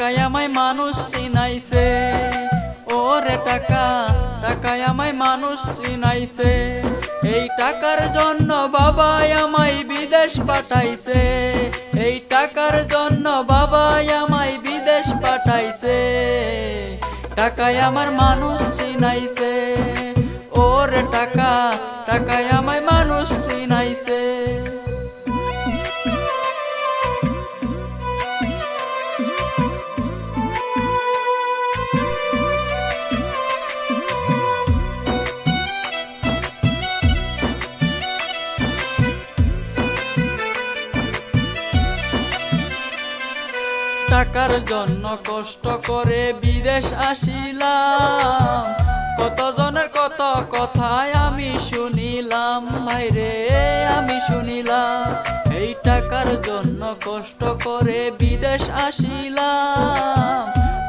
আমায় মানুষ চিনাইছে। ওরে টাকা, টাকায় আমায় মানুষ চিনাইছে। এই টাকার জন্য বাবাই আমায় বিদেশ পাঠাইছে। এই টাকার জন্য বাবাই আমায় বিদেশ পাঠাইছে। টাকায় আমার মানুষ চিনাইছে। ওরে টাকা, টাকায় আমায় মানুষ চিনাইছে। টাকার জন্য কষ্ট করে বিদেশ আসিলাম। কত জনের কত কথায় আমি শুনিলাম ভাইরে আমি শুনিলাম। এই টাকার জন্য কষ্ট করে বিদেশ আসিলাম।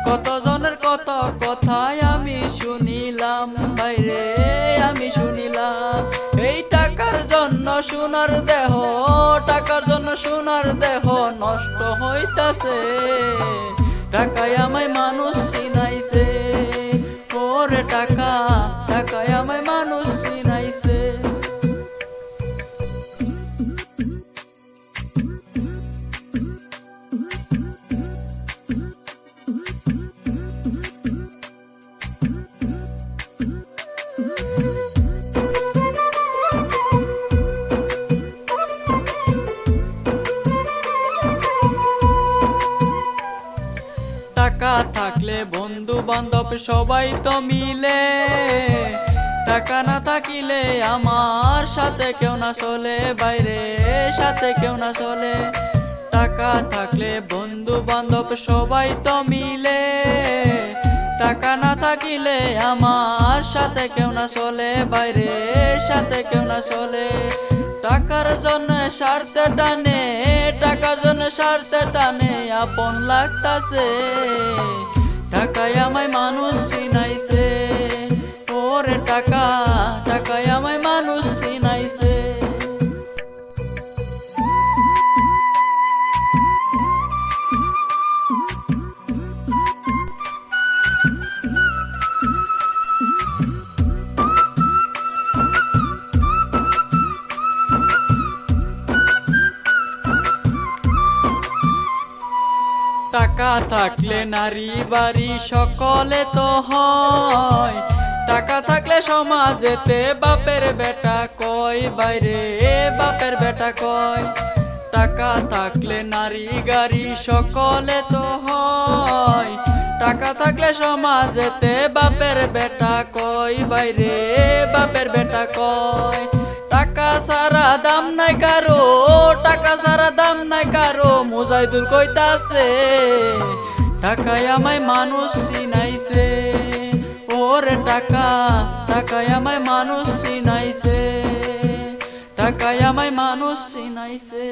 কত জনের কত কথায় আমি শুনিলাম ভাইরে আমি শুনিলাম। এই টাকার জন্য সোনার দেহ, টাকার জন্য সোনার দেহ নষ্ট হইতাছে। টাকায় আমায় মানুষ চিনাইছে। টাকা থাকলে বন্ধু বান্ধব সবাই তো মিলে। টাকা না থাকিলে আমার সাথে কেউ না চলে, বাইরে সাথে কেউ না চলে। টাকা থাকলে বন্ধু বান্ধব সবাই তো মিলে। টাকা না থাকিলে আমার সাথে কেউ না চলে, বাইরে সাথে কেউ না চলে। টাকার জন্য স্বার্থে টানে টাকার জন্য স্বার্থে টানে আপন লাগতাছে। টাকায় আমায় মানুষ চিনাইছে। ওরে টাকা টাকায় টাকা থাকলে নারী বাড়ি সকলে তো হয়। টাকা থাকলে সমাজেতে বাপের বেটা কয়? বাইরে বাপের বেটা কয়? টাকা থাকলে নারী গাড়ি সকলে তো হয়। টাকা থাকলে সমাজেতে বাপের বেটা কয়? বাইরে বাপের বেটা কয়? সারা দাম নাই কারও, টাকা সারা দাম নাই কারও মুজাইদুল কইতাছে, টাকায় আমায় মানুষ চিনাইছে। ওরে টাকা, টাকায় আমায় মানুষ চিনাইছে, টাকায় আমায় মানুষ চিনাইছে।